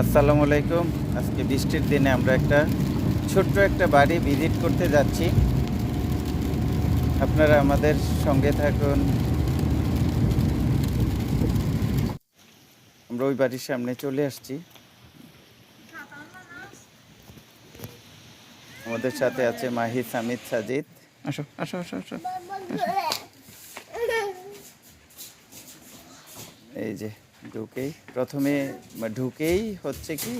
আসসালামু আলাইকুম। আজকে বৃষ্টির দিনে আমরা একটা ছোট্ট একটা বাড়ি ভিজিট করতে যাচ্ছি। আপনারা আমাদের সঙ্গে থাকুন। আমরা ওই বাড়ির সামনে চলে আসছি। আমাদের সাথে আছে মাহি সামিদ সাজিদ। আসো আসো আসো আসো। এই যে। ঢুকেই প্রথমে ঢুকেই হচ্ছে কি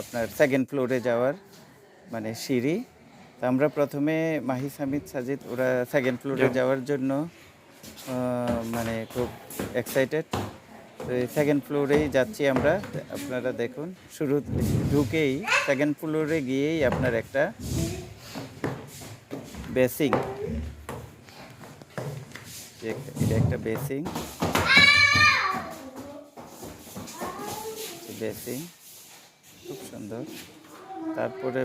আপনার সেকেন্ড ফ্লোরে যাওয়ার মানে সিঁড়ি। তা আমরা প্রথমে মাহি সামিদ সাজিদ ওরা সেকেন্ড ফ্লোরে যাওয়ার জন্য মানে খুব এক্সাইটেড তো এই সেকেন্ড ফ্লোরেই যাচ্ছি আমরা আপনারা দেখুন শুরু ঢুকেই সেকেন্ড ফ্লোরে গিয়েই আপনার একটা বেসিং এটা একটা বেসিং বেসিং খুব সুন্দর। তারপরে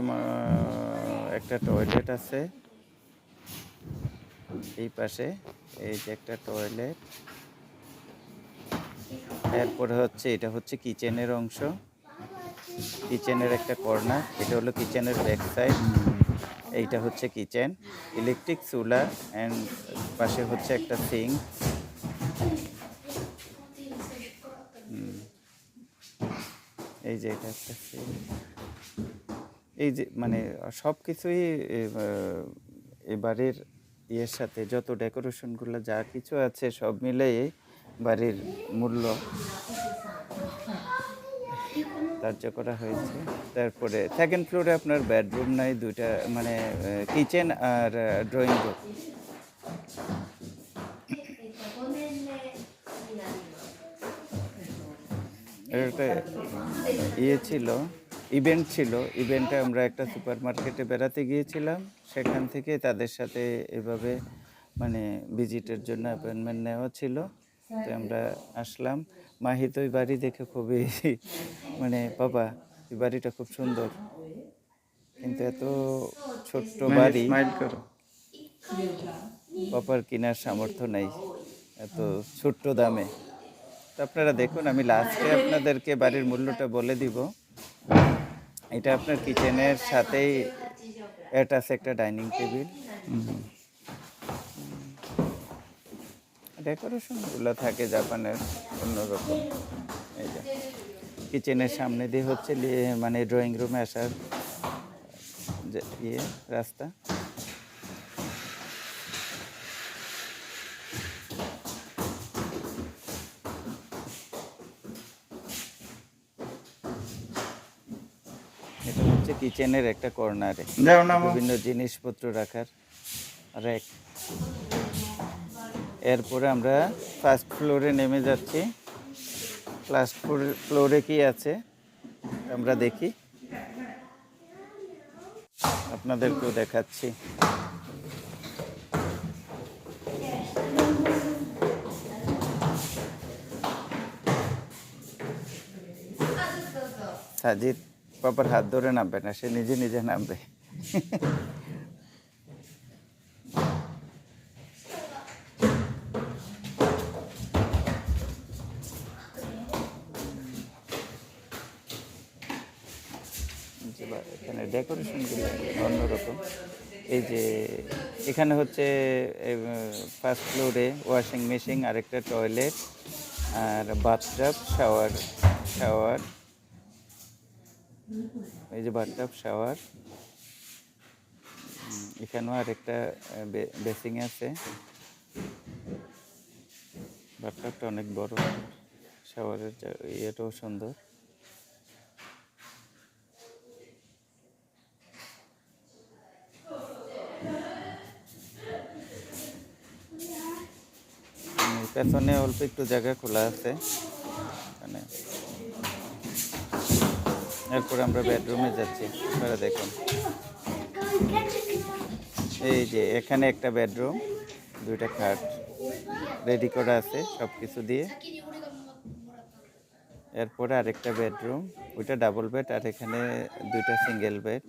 একটা টয়লেট আছে। এই পাশে, এই যে একটা টয়লেট এরপরে হচ্ছে, এটা হচ্ছে কিচেনের অংশ। কিচেনের একটা কর্নার এটা হলো কিচেনের ব্যাক সাইড এইটা হচ্ছে কিচেন ইলেকট্রিক চুলা অ্যান্ড পাশে হচ্ছে একটা সিঙ্ক এই যে এটা একটা এই যে মানে সব কিছুই এই বাড়ির ইয়ের সাথে যত ডেকোরেশনগুলো যা কিছু আছে সব মিলেই বাড়ির মূল্য ধার্য করা হয়েছে। তারপরে সেকেন্ড ফ্লোরে আপনার বেডরুম নাই, দুইটা মানে কিচেন আর ড্রয়িং রুম একটা ইয়ে ছিল ইভেন্ট ছিল। ইভেন্টে আমরা একটা সুপার মার্কেটে বেড়াতে গিয়েছিলাম। সেখান থেকে তাদের সাথে এভাবে মানে ভিজিটের জন্য অ্যাপয়েন্টমেন্ট নেওয়া ছিল। তো আমরা আসলাম। মাহি তো ওই বাড়ি দেখে খুবই মানে বাবা এই বাড়িটা খুব সুন্দর। কিন্তু এত ছোট্ট বাড়ি। পাপার কেনার সামর্থ্য নেই। এত ছোট্ট দামে। তো আপনারা দেখুন, আমি লাস্টে আপনাদেরকে বাড়ির মূল্যটা বলে দিব। এটা আপনার কিচেনের সাথেই অ্যাটাচ একটা ডাইনিং টেবিল ডেকোরেশনগুলো থাকে জাপানের অন্যরকম। এই যে কিচেনের সামনে দিয়ে হচ্ছে মানে ড্রয়িং রুমে আসার ইয়ে রাস্তা। হচ্ছে কিচেনের একটা কর্নারে বিভিন্ন জিনিসপত্র রাখার র্যাক এরপরে আমরা ফার্স্ট ফ্লোরে নেমে যাচ্ছি। ফার্স্ট ফ্লোরে কি আছে? আমরা দেখি। আপনাদেরকেও দেখাচ্ছি। সাজিদ বাবার হাত ধরে নামবে না, সে নিজে নিজে নামবে। এখানে ডেকোরেশনগুলো অন্যরকম। এই যে, এখানে হচ্ছে ফার্স্ট ফ্লোরে ওয়াশিং মেশিন আরেকটা টয়লেট আর বাথটাব শাওয়ার শাওয়ার এই যে বাথটাব শাওয়ার। এখানেও আরেকটা বেসিং আছে। বাথটাবটা অনেক বড়। শাওয়ারের ইয়েটাও সুন্দর। পেছনে অল্প একটু জায়গা খোলা আছে। এরপর আমরা বেডরুমে যাচ্ছি। আপনারা দেখুন। এই যে এখানে একটা বেডরুম দুইটা খাট রেডি করা আছে সব কিছু দিয়ে। এরপরে আরেকটা বেডরুম ওইটা ডাবল বেড আর এখানে দুইটা সিঙ্গেল বেড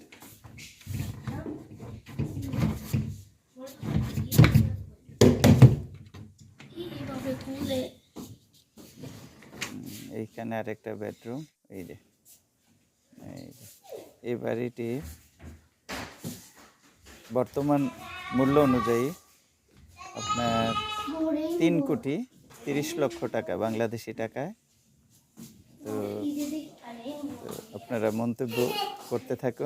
এইখানে আরেকটা বেডরুম এই যে, এই বাড়িটি বর্তমান মূল্য অনুযায়ী আপনার তিন কোটি তিরিশ লক্ষ টাকা, বাংলাদেশি টাকায় তো আপনারা মন্তব্য করতে থাকুন।